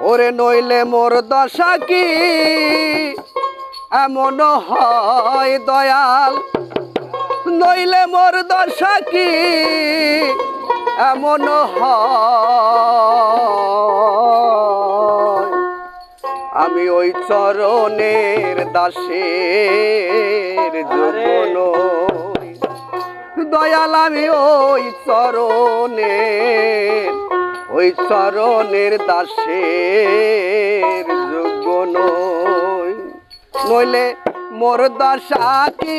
ওরে নইলে মোর দশা কি? এমন হয় দয়াল। নইলে মোর দশা কি? এমন হয়। আমি ওই চরণের দাসের যৌবন। দয়াল আমি ওই চরণের ওই চরণের দাসের যোগ্য নই। নইলে মোর দশা কি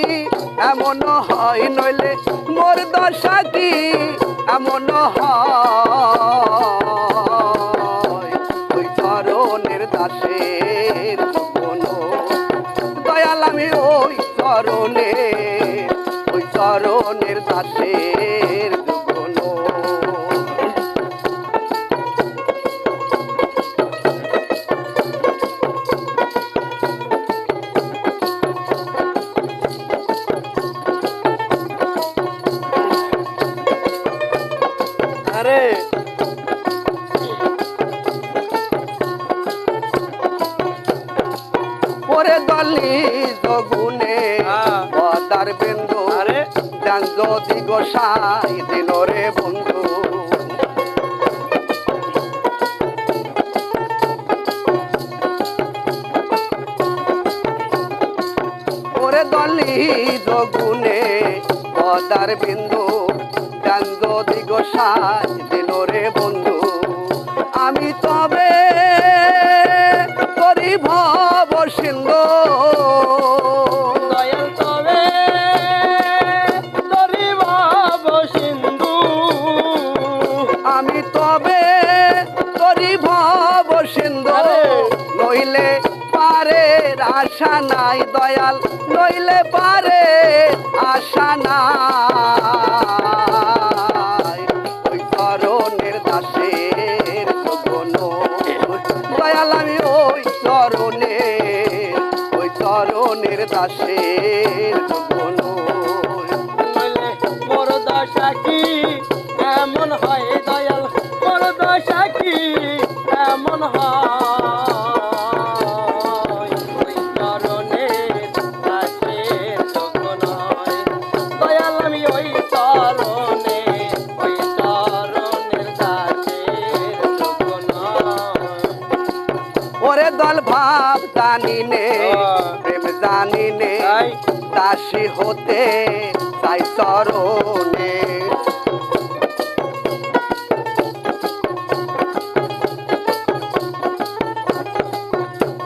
এমন হয়? নইলে মোর দশা কি এমন হয়? চরণের দাসের যুগল আরে পরে দলি জগুনে হ্যাঁ। পদার বিন্দু আরে ডান যদি দিল রে বন্ধু। ওরে দলি পদার বিন্দু দিল রে বন্ধু। আমি তবে আশা নাই, দয়াল, নইলে পারে আশা নাই। ওই চরণের দাসের যোগন দয়াল, আমি ওই চরণের ওই চরণের দাসের কি এমন হয়, দয়াল? মোর দশা কি এমন হয়? ভাব জানি নে। প্রেম জানি নে দাসী হতে চাই চরণে।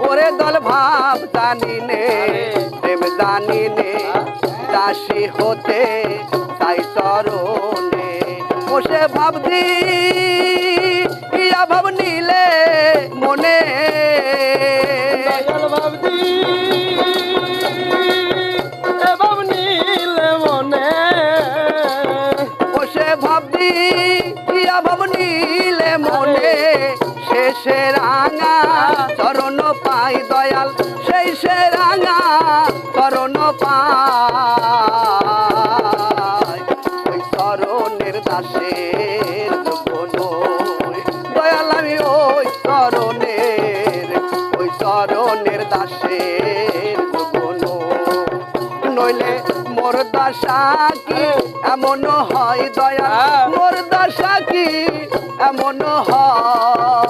ওরে দল ভাব জানি নে প্রেম জানি নে দাসী হতে চাই চরণে। বসে ভাবদি ইয়া শেষে রাঙা চরণ পাই দয়াল সে রাঙা চরণ পাই। চরণের দাসের যোগন দশা কি এমন হয় দয়া। হ্যাঁ। মোর দশা কি? এমন হয়।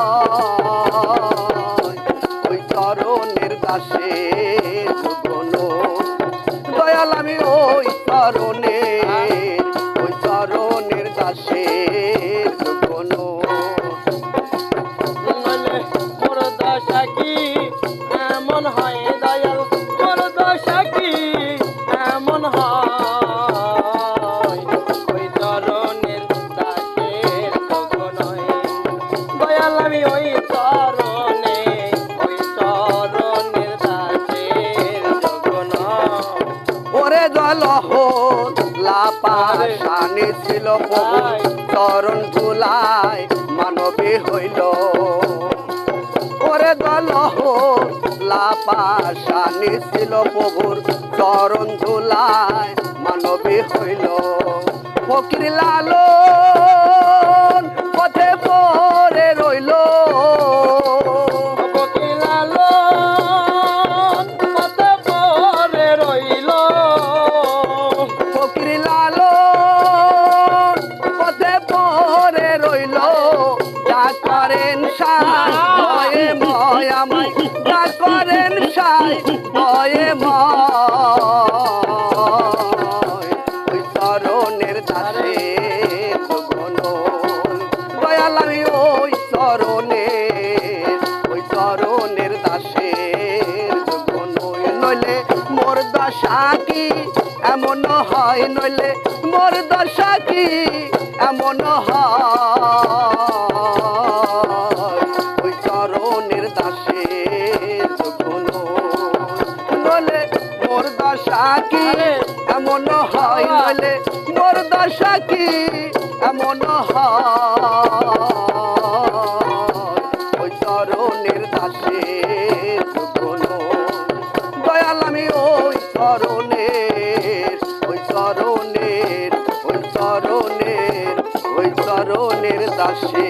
দয়াল আমি ওই চরণে ওই চরণের দাসের যোগ্য নয় ওরে জল লাপাশানি ছিল চরণ ধুলায় মানবী হইল। ওরে দল লাপাশানি ছিল প্রভুর চরণ ধুলায় মানবী হইল। ফকির লালন তা করেন সাই, ভয়ে ওই চরণের ধারে দয়াল আমি ওই চরণে ওই চরণের দাসে নইলে মোর দশা কি? এমন হয় নইলে মোর দশা কি? এমন হয় নইলে মোর দশা কি? এমন ওই চরণের দাসে দয়াল আমি ওই চরণের ওই চরণের ওই চরণের ওই চরণের নই